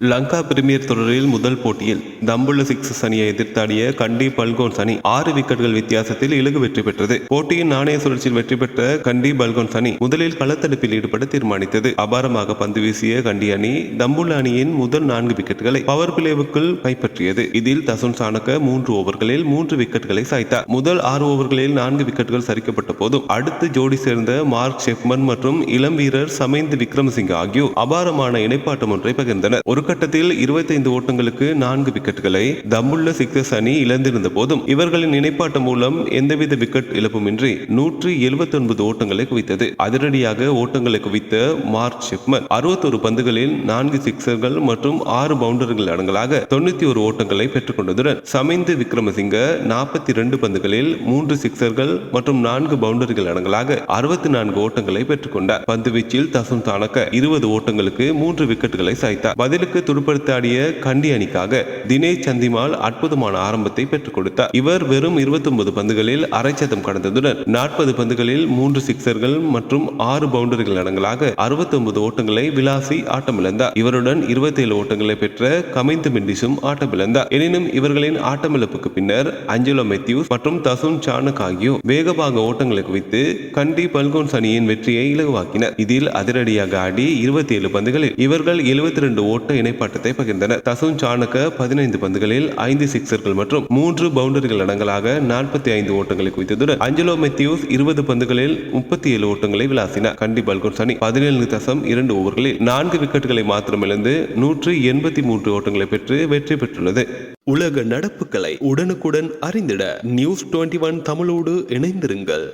Lanka premier தொடரில் முதல் போட்டியில் தம்புள்ள சிக்ஸஸ் அணியை எதிர்த்தாடிய கண்டி பல்கோன்ஸ் அணி ஆறு விக்கெட்டுகள் வித்தியாசத்தில் இலகு வெற்றி பெற்றது. போட்டியின் நாணய சுழற்சியில் வெற்றி பெற்ற கண்டி பல்கோன்ஸ் அணி முதலில் களத்தடுப்பில் ஈடுபட தீர்மானித்தது. அபாரமாக பந்து வீசிய கண்டி அணி தம்புள்ள அணியின் முதல் நான்கு விக்கெட்டுகளை பவர் பிளேவுக்குள் கைப்பற்றியது. இதில் தசுன் சாணக்க மூன்று ஓவர்களில் மூன்று விக்கெட்டுகளை சாய்த்தார். முதல் ஆறு ஓவர்களில் நான்கு விக்கெட்டுகள் சரிக்கப்பட்ட போதும் அடுத்து ஜோடி சேர்ந்த மார்க் ஷெஃப்மன் மற்றும் இளம் வீரர் சமைந்து விக்ரமசிங்க ஆகியோர் அபாரமான இணைப்பாட்டம் ஒன்றை பகிர்ந்தனர். ஒரு கட்டத்தில் 25 ஓட்டங்களுக்கு நான்கு விக்கெட்டுகளை தம்புள்ள சிக்ஸஸ் அணி இழந்திருந்த போதும் இவர்களின் இணைப்பாட்டம் மூலம் எந்தவித விக்கெட் இழப்புமின்றி நூற்றி எழுபத்தி ஒன்பது ஓட்டங்களை குவித்தது. அதிரடியாக ஓட்டங்களை குவித்த மார்க் ஷிப்மன் அறுபத்தொரு பந்துகளில் நான்கு சிக்ஸர்கள் மற்றும் ஆறு பவுண்டர்கள் அடங்கலாக தொண்ணூத்தி ஒரு ஓட்டங்களை பெற்றுக்கொண்டதுடன் சமைந்து விக்ரமசிங்க நாற்பத்தி இரண்டு பந்துகளில் மூன்று சிக்ஸர்கள் மற்றும் நான்கு பவுண்டரிகள் அடங்கலாக அறுபத்தி நான்கு ஓட்டங்களை பெற்றுக்கொண்டார் பந்து வீச்சில் தசும் தானக்க இருபது ஓட்டங்களுக்கு மூன்று விக்கெட்டுகளை சாய்த்தார். பதிலுக்கு அணிக்கு துடுப்படுத்தாடிய கண்டி அணிக்காக தினேஷ் சந்திமால் அற்புதமான ஆரம்பத்தை பெற்றுக் கொடுத்தார். இவர் வெறும் 29 பந்துகளில் அரைச்சதம் கடந்ததுடன் நாற்பது பந்துகளில் மூன்று சிக்சர்கள் மற்றும் ஆறு பவுண்டரிகள் அடங்கலாக 69 ஓட்டங்களை விலாசி ஆட்டமிழந்தார். இவருடன் 27 ஓட்டங்களை பெற்ற கமைந்து மெண்டிஸும் ஆட்டமிழந்தார். எனினும் இவர்களின் ஆட்டமிழப்புக்கு பின்னர் அஞ்சலோ மெத்யூஸ் மற்றும் தசுன் சானக் ஆகியோர் வேகமாக ஓட்டங்களை குவித்து கண்டி பல்கோன்ஸ் அணியின் வெற்றியை இலகுவாக்கினர். இதில் அதிரடியாக ஆடி 27 பந்துகளில் இவர்கள் 72 ஓட்ட இணைப்பாட்டத்தை பகிர்ந்தனர் தசுன் சாணக்க பதினைந்து பந்துகளில் ஐந்து சிக்சர்கள் மற்றும் மூன்று பவுண்டரிகள் அடங்கலாக நாற்பத்தி ஐந்து ஓட்டங்களை குவித்ததுடன் அஞ்சலோ மெத்தியூஸ் இருபது பந்துகளில் முப்பத்தி ஏழு ஓட்டங்களை விளாசினார். கண்டி பல்கோன்ஸ் சனி பதினேழு தசம் இரண்டு ஓவர்களில் நான்கு விக்கெட்டுகளை மாத்திரம் இழந்து நூற்று எண்பத்தி மூன்று ஓட்டங்களை பெற்று வெற்றி பெற்றுள்ளது. உலக நடப்புகளை உடனுக்குடன் அறிந்திட நியூஸ் டுவெண்ட்டி ஒன் தமிழோடு இணைந்திருங்கள்.